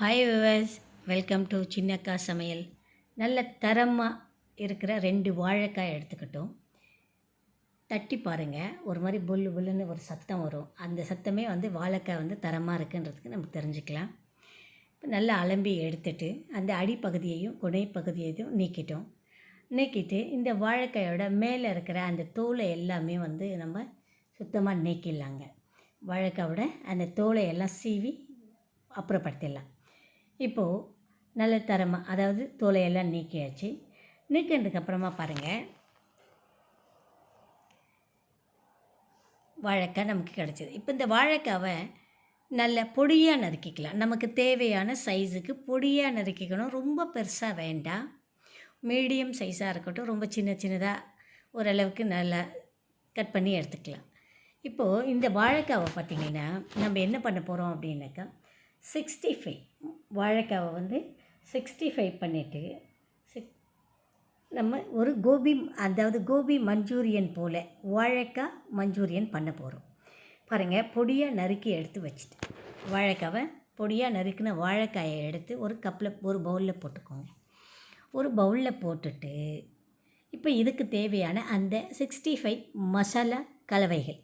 Hi viewers welcome to Chinnakka சமையல் நல்ல தரமாக இருக்கிற ரெண்டு வாழைக்காய் எடுத்துக்கிட்டோம். தட்டி பாருங்கள் ஒரு மாதிரி புல்லு புல்லுன்னு ஒரு சத்தம் வரும். அந்த சத்தமே வந்து வாழைக்காய் வந்து தரமாக இருக்குன்றதுக்கு நம்ம தெரிஞ்சுக்கலாம். இப்போ நல்லா அலம்பி எடுத்துட்டு அந்த அடிப்பகுதியையும் குடை பகுதியையும் நீக்கிட்டோம். நீக்கிட்டு இந்த வாழைக்காயோட மேலே இருக்கிற அந்த தோலை எல்லாமே வந்து நம்ம சுத்தமாக நீக்கிடலாங்க. வாழைக்காயோட அந்த தோலை எல்லாம் சீவி அப்புறப்படுத்திடலாம். இப்போது நல்ல தரமாக அதாவது தோலையெல்லாம் நீக்கியாச்சு. நீக்கினதுக்கு அப்புறமா பாருங்கள் வாழைக்காய் நமக்கு கிடச்சிது. இப்போ இந்த வாழைக்காவை நல்ல பொடியாக நறுக்கிக்கலாம். நமக்கு தேவையான சைஸுக்கு பொடியாக நறுக்கிக்கணும். ரொம்ப பெருசாக வேண்டாம். மீடியம் சைஸாக இருக்கட்டும். ரொம்ப சின்ன சின்னதாக ஓரளவுக்கு நல்லா கட் பண்ணி எடுத்துக்கலாம். இப்போது இந்த வாழைக்காவை பார்த்திங்கன்னா நம்ம என்ன பண்ண போகிறோம் அப்படின்னாக்கா சிக்ஸ்டி ஃபைவ். வாழைக்காவை வந்து சிக்ஸ்டி ஃபைவ் பண்ணிவிட்டு சிக் நம்ம ஒரு கோபி அதாவது கோபி மஞ்சூரியன் போல் வாழைக்காய் மஞ்சூரியன் பண்ண போகிறோம் பாருங்கள் பொடியாக நறுக்கி எடுத்து வச்சுட்டு வாழைக்காவை பொடியாக நறுக்கின வாழைக்காயை எடுத்து ஒரு கப்பில் ஒரு பவுலில் போட்டுக்கோங்க. ஒரு பவுலில் போட்டுட்டு இப்போ இதுக்கு தேவையான அந்த சிக்ஸ்டி ஃபைவ் மசாலா கலவைகள்.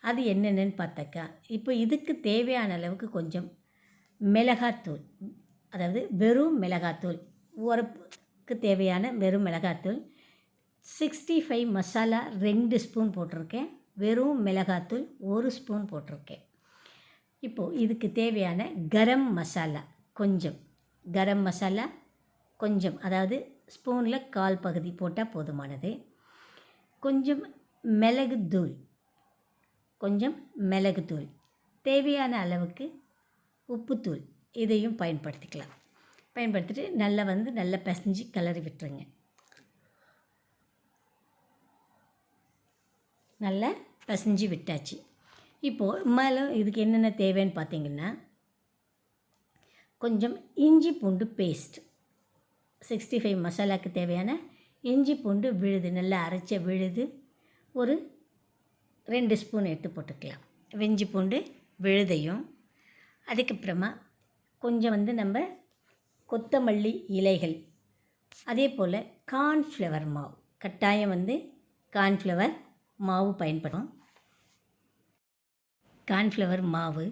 அது என்னென்னு பார்த்தாக்கா இப்போ இதுக்கு தேவையான அளவுக்கு கொஞ்சம் மிளகாத்தூள். அதாவது வெறும் மிளகாத்தூள். உரப்புக்கு தேவையான வெறும் மிளகாத்தூள். சிக்ஸ்டி ஃபைவ் மசாலா ரெண்டு ஸ்பூன் போட்டிருக்கேன். வெறும் மிளகாத்தூள் ஒரு ஸ்பூன் போட்டிருக்கேன். இப்போது இதுக்கு தேவையான கரம் மசாலா கொஞ்சம். கரம் மசாலா கொஞ்சம். அதாவது ஸ்பூனில் கால் பகுதி போட்டால் போதுமானது. கொஞ்சம் மிளகு தூள் கொஞ்சம் மிளகுத்தூள். தேவையான அளவுக்கு உப்புத்தூள் இதையும் பயன்படுத்திக்கலாம். பயன்படுத்திட்டு நல்லா வந்து நல்லா பிசைஞ்சு கிளறி விட்டுருங்க. நல்லா பிசைஞ்சு விட்டாச்சு. இப்போது மேலே இதுக்கு என்னென்ன தேவைன்னு பார்த்தீங்கன்னா கொஞ்சம் இஞ்சி பூண்டு பேஸ்ட் சிக்ஸ்டி ஃபைவ் மசாலாவுக்கு தேவையான இஞ்சி பூண்டு விழுது நல்லா அரைச்ச விழுது ஒரு ரெண்டு ஸ்பூன் எடுத்து போட்டுக்கலாம். வெஞ்சி பூண்டு விழுதையும் அதுக்கப்புறமா கொஞ்சம் வந்து நம்ம கொத்தமல்லி இலைகள் அதே போல் கார்ன்ஃப்ளவர் மாவு. கட்டாயம் வந்து கார்ன்ஃப்ளவர் மாவு பயன்படும் கார்ன்ஃப்ளவர் மாவு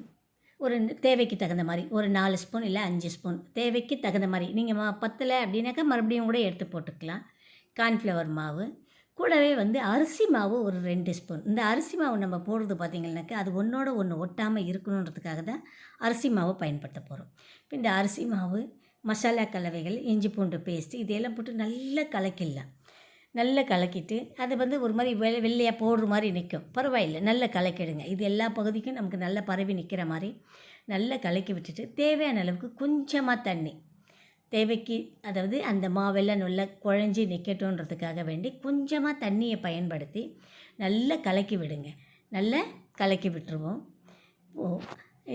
ஒரு தேவைக்கு தகுந்த மாதிரி ஒரு நாலு ஸ்பூன் இல்லை அஞ்சு ஸ்பூன் தேவைக்கு தகுந்த மாதிரி நீங்கள் மா பத்தலை அப்படின்னாக்கா மறுபடியும் கூட எடுத்து போட்டுக்கலாம். கார்ன்ஃப்ளவர் மாவு கூடவே வந்து அரிசி மாவு ஒரு ரெண்டு ஸ்பூன். இந்த அரிசி மாவு நம்ம போடுறது பார்த்திங்கன்னாக்கா அது ஒன்றோட ஒன்று ஒட்டாமல் இருக்கணுன்றதுக்காக தான் அரிசி மாவு பயன்படுத்த போகிறோம் இப்போ இந்த அரிசி மாவு மசாலா கலவைகள் இஞ்சி பூண்டு பேஸ்ட்டு இதையெல்லாம் போட்டு நல்லா கலக்கிடலாம். நல்லா கலக்கிட்டு அது வந்து ஒரு மாதிரி வெ வெள்ளையாக போடுற மாதிரி நிற்கும் பரவாயில்லை. நல்லா கலக்கிடுங்க. இது எல்லா பகுதிக்கும் நமக்கு நல்லா பரவி நிற்கிற மாதிரி நல்லா கலக்கி விட்டுட்டு தேவையான அளவுக்கு கொஞ்சமாக தண்ணி தேவைக்கு அதாவது அந்த மாவெல்லாம் நல்லா குழஞ்சி நிற்கட்டும்ன்றதுக்காக வேண்டி கொஞ்சமாக தண்ணியை பயன்படுத்தி நல்லா கலக்கி விடுங்க. நல்லா கலக்கி விட்டுருவோம். ஓ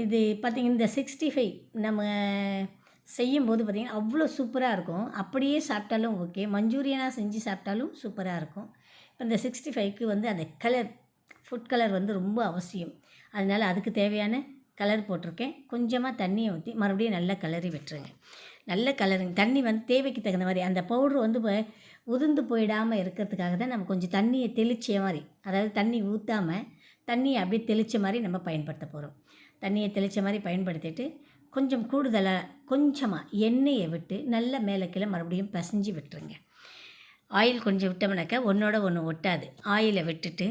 இது பார்த்திங்கன்னா இந்த சிக்ஸ்டி ஃபைவ் நம்ம செய்யும்போது பார்த்திங்கன்னா அவ்வளோ சூப்பராக இருக்கும். அப்படியே சாப்பிட்டாலும் ஓகே. மஞ்சூரியனாக செஞ்சு சாப்பிட்டாலும் சூப்பராக இருக்கும். இப்போ இந்த சிக்ஸ்டி ஃபைவ்க்கு வந்து அந்த கலர் ஃபுட் கலர் வந்து ரொம்ப அவசியம். அதனால் அதுக்கு தேவையான கலர் போட்டிருக்கேன். கொஞ்சமாக தண்ணியை ஊற்றி மறுபடியும் நல்லா கலரி விட்டுருங்க. நல்ல கலருங்க தண்ணி வந்து தேவைக்கு தகுந்த மாதிரி அந்த பவுட்ரு வந்து உதிர்ந்து போயிடாமல் இருக்கிறதுக்காக தான் நம்ம கொஞ்சம் தண்ணியை தெளிச்ச மாதிரி அதாவது தண்ணி ஊற்றாமல் தண்ணியை அப்படியே தெளித்த மாதிரி நம்ம பயன்படுத்த போகிறோம் தண்ணியை தெளித்த மாதிரி பயன்படுத்திட்டு கொஞ்சம் கூடுதலாக கொஞ்சமாக எண்ணெயை விட்டு நல்ல மேலே கீழே மறுபடியும் பசைஞ்சு விட்டுருங்க. ஆயில் கொஞ்சம் விட்டோம்னாக்கா ஒன்றோட ஒன்று ஒட்டாது. ஆயிலை விட்டுட்டு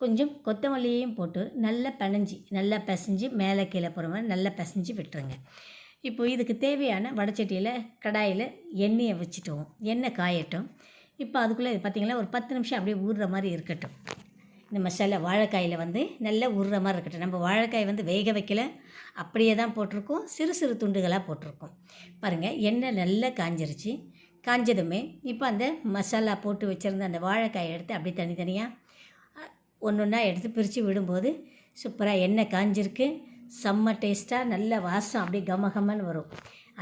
கொஞ்சம் கொத்தமல்லியையும் போட்டு நல்லா பனைஞ்சி நல்லா பிசைஞ்சு மேலே கீழே போகிற மாதிரி நல்லா பசைஞ்சு விட்டுருங்க. இப்போ இதுக்கு தேவையான வடச்சட்டியில் கடாயில் எண்ணெயை வச்சுட்டோம். எண்ணெய் காயட்டும். இப்போ அதுக்குள்ளே பார்த்திங்கன்னா ஒரு பத்து நிமிஷம் அப்படியே ஊறுற மாதிரி இருக்கட்டும். இந்த மசாலா வாழைக்காயில் வந்து நல்லா உருற மாதிரி இருக்கட்டும். நம்ம வாழைக்காய் வந்து வேக வைக்கல. அப்படியே தான் போட்டிருக்கோம். சிறு சிறு துண்டுகளாக போட்டிருக்கோம். பாருங்கள் எண்ணெய் நல்லா காஞ்சிருச்சு. காஞ்சதுமே இப்போ அந்த மசாலா போட்டு வச்சுருந்த அந்த வாழைக்காயை எடுத்து அப்படியே தனித்தனியாக ஒன்று ஒன்றா எடுத்து பிரித்து விடும்போது சூப்பராக எண்ணெய் காஞ்சிருக்கு. செம்ம டேஸ்ட்டாக நல்ல வாசம் அப்படியே கமகமன்னு வரும்.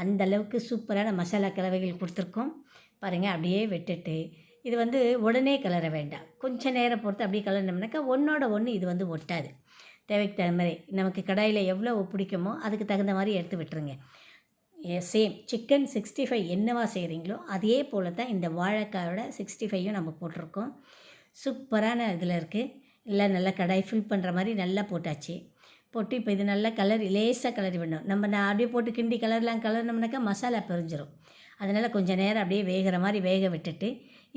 அந்தளவுக்கு சூப்பரான மசாலா கலவைகள் கொடுத்துருக்கோம். பாருங்கள் அப்படியே விட்டுட்டு. இது வந்து உடனே கலர வேண்டாம். கொஞ்சம் நேரம் பொறுத்து அப்படியே கலர்னோம்னாக்கா ஒன்றோட ஒன்று இது வந்து ஒட்டாது. தேவைக்கு தகுந்த மாதிரி நமக்கு கடாயில் எவ்வளோ பிடிக்குமோ அதுக்கு தகுந்த மாதிரி எடுத்து விட்டுருங்க. சேம் சிக்கன் சிக்ஸ்டி ஃபைவ் என்னவா செய்கிறீங்களோ அதே போல் தான் இந்த வாழைக்காயோட சிக்ஸ்டி ஃபைவும் நம்ம போட்டிருக்கோம். சூப்பரான இதில் இருக்குது எல்லாம் நல்லா கடாய் ஃபில் பண்ணுற மாதிரி நல்லா போட்டாச்சு. போட்டு இப்போ இது நல்லா கலர் லேசாக கலரி விடணும். நம்ம நான் அப்படியே போட்டு கிண்டி கலர்லாம் கலர்னோம்னாக்கா மசாலா பிரிஞ்சிடும் அதனால் கொஞ்சம் நேரம் அப்படியே வேகிற மாதிரி வேக விட்டுட்டு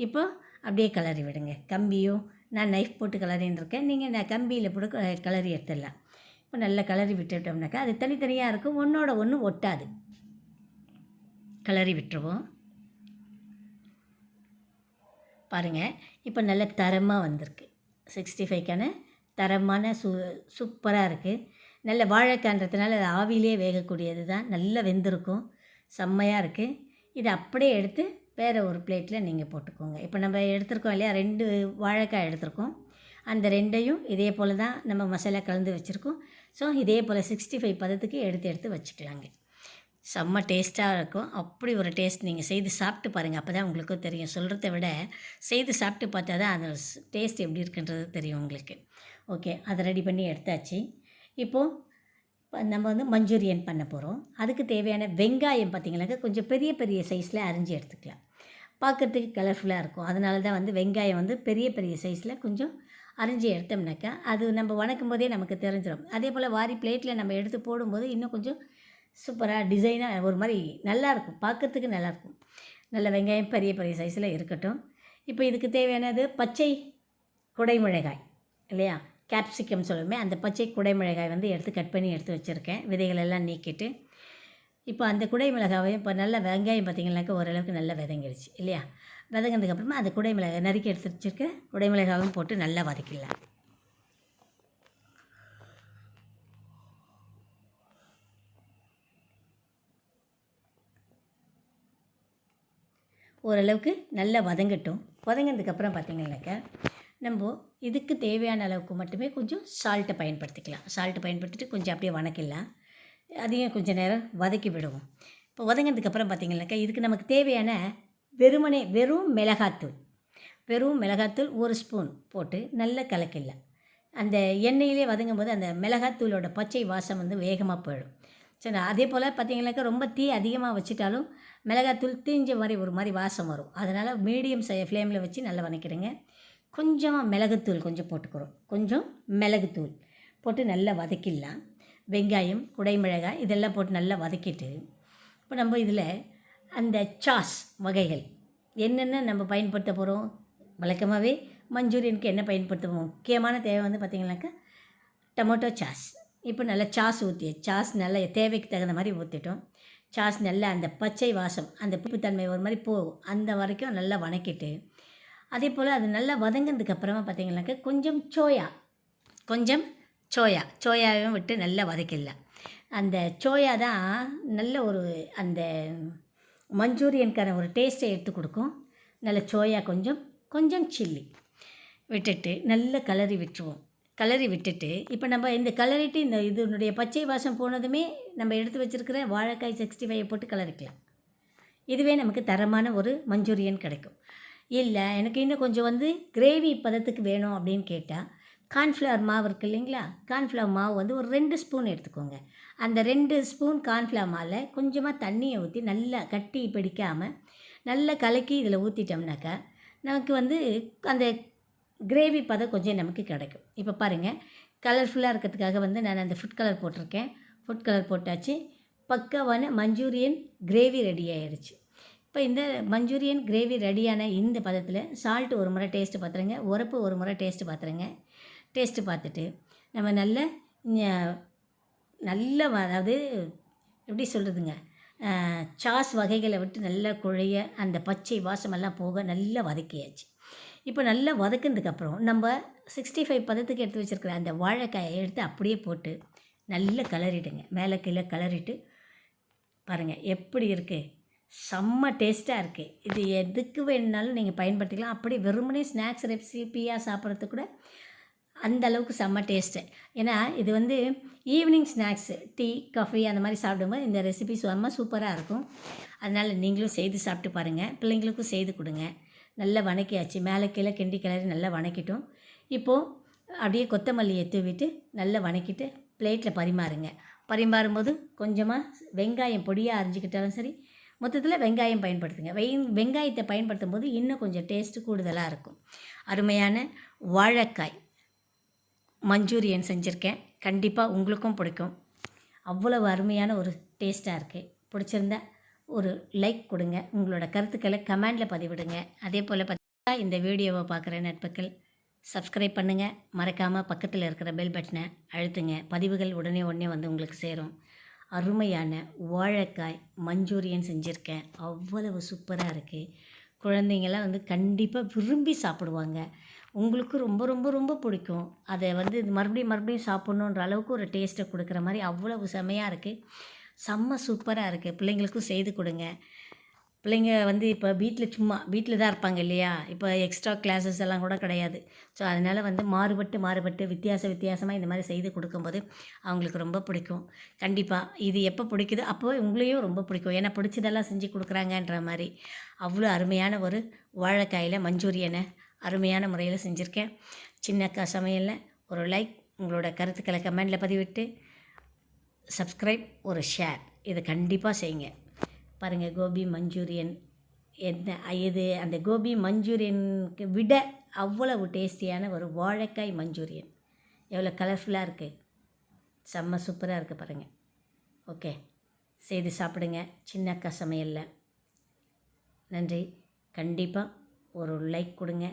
இப்போ அப்படியே கலரி விடுங்க. கம்பியும் நான் நைஃப் போட்டு கலரின்னு இருக்கேன். நீங்கள் நான் கம்பியில் போட்டு கலரி எடுத்துடலாம். இப்போ நல்லா கலரி விட்டுட்டோம்னாக்கா அது தனித்தனியாக இருக்கும். ஒன்றோட ஒன்று ஒட்டாது. கலரி விட்டுருவோம். பாருங்கள் இப்போ நல்ல தரமாக வந்திருக்கு. சிக்ஸ்டி ஃபைவ்க்கான தரமான சு சூப்பராக இருக்குது நல்ல வாழைக்கான்றதுனால அது ஆவிலே வேகக்கூடியது தான். நல்லா வெந்திருக்கும். செம்மையாக இருக்குது இதை அப்படியே எடுத்து வேறு ஒரு பிளேட்டில் நீங்கள் போட்டுக்கோங்க. இப்போ நம்ம எடுத்திருக்கோம் இல்லையா? ரெண்டு வாழைக்காய் எடுத்திருக்கோம். அந்த ரெண்டையும் இதே போல் தான் நம்ம மசாலா கலந்து வச்சுருக்கோம். ஸோ இதே போல் சிக்ஸ்டி ஃபைவ் பதத்துக்கு எடுத்து எடுத்து வச்சுக்கலாங்க. செம்ம டேஸ்ட்டாக இருக்கும். அப்படி ஒரு டேஸ்ட் நீங்கள் செய்து சாப்பிட்டு பாருங்கள் அப்போ தான் உங்களுக்கும் தெரியும். சொல்கிறத விட செய்து சாப்பிட்டு பார்த்தா தான் அந்த டேஸ்ட் எப்படி இருக்குன்றது தெரியும் உங்களுக்கு. ஓகே அதை ரெடி பண்ணி எடுத்தாச்சு. இப்போது நம்ம வந்து மஞ்சூரியன் பண்ண போகிறோம் அதுக்கு தேவையான வெங்காயம் பார்த்திங்கனாக்கா கொஞ்சம் பெரிய பெரிய சைஸில் அரிஞ்சு எடுத்துக்கலாம். பார்க்கறதுக்கு கலர்ஃபுல்லாக இருக்கும். அதனால தான் வந்து வெங்காயம் வந்து பெரிய பெரிய சைஸில் கொஞ்சம் அரிஞ்சு எடுத்தோம்னாக்கா அது நம்ம வணக்கும் போதே நமக்கு தெரிஞ்சிடும் அதே போல் வாரி பிளேட்டில் நம்ம எடுத்து போடும்போது இன்னும் கொஞ்சம் சூப்பராக டிசைனாக ஒரு மாதிரி நல்லாயிருக்கும் பார்க்கறதுக்கு நல்லாயிருக்கும் நல்ல வெங்காயம் பெரிய பெரிய சைஸில் இருக்கட்டும். இப்போ இதுக்கு தேவையானது பச்சை குடைமிளகாய் இல்லையா? கேப்சிகம் சொல்லுவோமே அந்த பச்சை குடைமிளகாய் வந்து எடுத்து கட் பண்ணி எடுத்து வச்சுருக்கேன். விதைகள் எல்லாம் நீக்கிட்டு. இப்போ அந்த குடைமிளகாவையும் இப்போ நல்லா வெங்காயம் பார்த்திங்கனாக்கா ஓரளவுக்கு நல்லா விதங்கிடுச்சு இல்லையா? விதங்கினதுக்கப்புறமா அந்த குடைமிளகாய் நறுக்கி எடுத்து வச்சுருக்க குடைமிளகாவும் போட்டு நல்லா வதக்கிடலாம். ஓரளவுக்கு நல்லா வதங்கட்டும். வதங்கினதுக்கப்புறம் பார்த்திங்கனாக்கா நம்ம இதுக்கு தேவையான அளவுக்கு மட்டுமே கொஞ்சம் சால்ட்டை பயன்படுத்திக்கலாம். சால்ட்டை பயன்படுத்திட்டு கொஞ்சம் அப்படியே வணக்கிடலாம். அதையும் கொஞ்சம் நேரம் வதக்கி விடுவோம். இப்போ வதங்கினதுக்கப்புறம் பார்த்திங்கனாக்கா இதுக்கு நமக்கு தேவையான வெறுமனே வெறும் மிளகாத்தூள் வெறும் மிளகாத்தூள் ஒரு ஸ்பூன் போட்டு நல்லா கலக்கிடலாம். அந்த எண்ணெயிலே வதங்கும் போது அந்த மிளகாத்தூளோட பச்சை வாசம் வந்து வேகமாக போயிடும். சரி அதே போல் பார்த்திங்கனாக்கா ரொம்ப தீ அதிகமாக வச்சுட்டாலும் மிளகாத்தூள் தீஞ்ச மாதிரி ஒரு மாதிரி வாசம் வரும். அதனால் மீடியம் சை ஃப்ளேமில் வச்சு நல்லா வணக்கிடுங்க. கொஞ்சமாக மிளகுத்தூள் கொஞ்சம் போட்டுக்கிறோம். கொஞ்சம் மிளகுத்தூள் போட்டு நல்லா வதக்கிடலாம். வெங்காயம் குடைமிளகாய் இதெல்லாம் போட்டு நல்லா வதக்கிட்டு இப்போ நம்ம இதில் அந்த சாஸ் வகைகள் என்னென்ன நம்ம பயன்படுத்த போகிறோம்? வழக்கமாகவே மஞ்சூரியனுக்கு என்ன பயன்படுத்துவோம்? முக்கியமான தேவை வந்து பார்த்திங்கனாக்கா டொமேட்டோ சாஸ். இப்போ நல்லா சாஸ் ஊற்றி சாஸ் நல்லா தேவைக்கு தகுந்த மாதிரி ஊற்றிட்டோம் சாஸ் நல்லா அந்த பச்சை வாசம் அந்த புப்புத்தன்மை ஒரு மாதிரி போகும். அந்த வரைக்கும் நல்லா வணக்கிட்டு அதே போல் அது நல்லா வதங்கினதுக்கு அப்புறமா பார்த்தீங்கன்னாக்கா கொஞ்சம் சோயா கொஞ்சம் சோயா சோயாவையும் விட்டு நல்லா வதக்கிடலாம். அந்த சோயா தான் நல்ல ஒரு அந்த மஞ்சூரியனுக்கான ஒரு டேஸ்ட்டை எடுத்து கொடுக்கும். நல்ல சோயா கொஞ்சம் கொஞ்சம் சில்லி விட்டுட்டு நல்ல கலரி விட்டுருவோம். கலரி விட்டுட்டு இப்போ நம்ம இந்த கலரிட்டு இந்த இதனுடைய பச்சை வாசம் போனதுமே நம்ம எடுத்து வச்சுருக்கிற வாழைக்காய் சிக்ஸ்டி ஃபைவ் போட்டு கலரிக்கலாம். இதுவே நமக்கு தரமான ஒரு மஞ்சூரியன் கிடைக்கும். இல்லை எனக்கு இன்னும் கொஞ்சம் வந்து கிரேவி பதத்துக்கு வேணும் அப்படின்னு கேட்டால் கார்ன்ஃப்ளவர் மாவு இருக்குது இல்லைங்களா? கார்ன்ஃப்ளவர் மாவு வந்து ஒரு ரெண்டு ஸ்பூன் எடுத்துக்கோங்க. அந்த ரெண்டு ஸ்பூன் கார்ன்ஃப்ளவர் மாவில் கொஞ்சமாக தண்ணியை ஊற்றி நல்லா கட்டி பிடிக்காமல் நல்லா கலக்கி இதில் ஊற்றிட்டோம்னாக்கா நமக்கு வந்து அந்த கிரேவி பதம் கொஞ்சம் நமக்கு கிடைக்கும். இப்போ பாருங்கள் கலர்ஃபுல்லாக இருக்கிறதுக்காக வந்து நான் அந்த ஃபுட் கலர் போட்டிருக்கேன். ஃபுட் கலர் போட்டாச்சு. பக்காவான மஞ்சூரியன் கிரேவி ரெடி ஆயிடுச்சு இப்போ இந்த மஞ்சூரியன் கிரேவி ரெடியான இந்த பதத்தில் சால்ட் ஒரு முறை டேஸ்ட்டு பார்த்துருங்க உரப்பு ஒரு முறை டேஸ்ட்டு பார்த்துருங்க டேஸ்ட்டு பார்த்துட்டு நம்ம நல்ல நல்ல வ- அதாவது எப்படி சொல்கிறதுங்க சாஸ் வகைகளை விட்டு நல்லா குழைய அந்த பச்சை வாசமெல்லாம் போக நல்லா வதக்கியாச்சு. இப்போ நல்லா வதக்குனதுக்கப்புறம் நம்ம சிக்ஸ்டி ஃபைவ் பதத்துக்கு எடுத்து வச்சுருக்கிற அந்த வாழைக்காயை எடுத்து அப்படியே போட்டு நல்லா கலரிடுங்க மேலே கீழே கலரிட்டு பாருங்கள் எப்படி இருக்குது செம்ம டேஸ்ட்டாக இருக்குது இது எதுக்கு வேணுனாலும் நீங்கள் பயன்படுத்திக்கலாம். அப்படி வெறுமனே ஸ்நாக்ஸ் ரெசிபியாக சாப்பிட்றதுக்கு கூட அந்த அளவுக்கு செம்ம டேஸ்ட்டு. ஏன்னா இது வந்து ஈவினிங் ஸ்நாக்ஸு டீ காஃபி அந்த மாதிரி சாப்பிடும்போது இந்த ரெசிபி செம்ம சூப்பராக இருக்கும். அதனால் நீங்களும் செய்து சாப்பிட்டு பாருங்கள் பிள்ளைங்களுக்கும் செய்து கொடுங்க. நல்லா வணக்கியாச்சு. மேலே கீழே கிண்டி கிளறி நல்லா வணக்கிட்டோம். இப்போது அப்படியே கொத்தமல்லியை தூவிட்டு நல்லா வணக்கிட்டு பிளேட்டில் பரிமாறுங்க. பரிமாறும்போது கொஞ்சமாக வெங்காயம் பொடியாக அரிஞ்சிக்கிட்டாலும் சரி மொத்தத்தில் வெங்காயம் பயன்படுத்துங்க. வெய் வெங்காயத்தை பயன்படுத்தும் போது இன்னும் கொஞ்சம் டேஸ்ட்டு கூடுதலாக இருக்கும். அருமையான வாழைக்காய். மஞ்சூரியன் செஞ்சுருக்கேன். கண்டிப்பாக உங்களுக்கும் பிடிக்கும். அவ்வளவு அருமையான ஒரு டேஸ்ட்டாக இருக்குது பிடிச்சிருந்தா ஒரு லைக் கொடுங்க. உங்களோட கருத்துக்களை கமெண்டில் பதிவிடுங்க. அதே போல் பார்த்தா இந்த வீடியோவை பார்க்குற நட்புகள் சப்ஸ்கிரைப் பண்ணுங்கள் மறக்காமல் பக்கத்தில் இருக்கிற பெல் பட்டனை அழுத்துங்க. பதிவுகள் உடனே உடனே வந்து உங்களுக்கு சேரும். அருமையான வாழைக்காய் மஞ்சூரியன் செஞ்சுருக்கேன். அவ்வளவு சூப்பராக இருக்குது குழந்தைங்கள்லாம் வந்து கண்டிப்பாக விரும்பி சாப்பிடுவாங்க. உங்களுக்கு ரொம்ப ரொம்ப ரொம்ப பிடிக்கும். அதை வந்து இது மறுபடியும் மறுபடியும் சாப்பிட்ணுன்ற அளவுக்கு ஒரு டேஸ்ட்டை கொடுக்குற மாதிரி அவ்வளவு செமையாக இருக்குது செம்ம சூப்பராக இருக்குது பிள்ளைங்களுக்கும் செய்து கொடுங்க. பிள்ளைங்க வந்து இப்போ வீட்டில் சும்மா வீட்டில் தான் இருப்பாங்க இல்லையா? இப்போ எக்ஸ்ட்ரா கிளாஸஸ் எல்லாம் கூட கிடையாது. ஸோ அதனால் வந்து மாறுபட்டு மாறுபட்டு வித்தியாச வித்தியாசமாக இந்த மாதிரி செய்து கொடுக்கும்போது அவங்களுக்கு ரொம்ப பிடிக்கும். கண்டிப்பாக இது எப்போ பிடிக்குதோ அப்போ உங்களையும் ரொம்ப பிடிக்கும். ஏன்னா பிடிச்சதெல்லாம் செஞ்சு கொடுக்குறாங்கன்ற மாதிரி. அவ்வளோ அருமையான ஒரு வாழைக்காயில் மஞ்சூரியனை அருமையான முறையில் செஞ்சுருக்கேன். சின்ன க சமையலில் ஒரு லைக் உங்களோட கருத்துக்களை கமெண்டில் பதிவிட்டு சப்ஸ்கிரைப் ஒரு ஷேர் இதை கண்டிப்பாக செய்யுங்க. பாருங்கள் கோபி மஞ்சூரியன். என்ன இது அந்த கோபி மஞ்சூரியனுக்கு விட அவ்வளவு டேஸ்டியான ஒரு வாழைக்காய் மஞ்சூரியன். எவ்வளோ கலர்ஃபுல்லாக இருக்குது செம்ம சூப்பராக இருக்குது பாருங்கள் ஓகே செய்து சாப்பிடுங்க சின்ன அக்கா சமையலில் நன்றி. கண்டிப்பாக ஒரு லைக் கொடுங்க.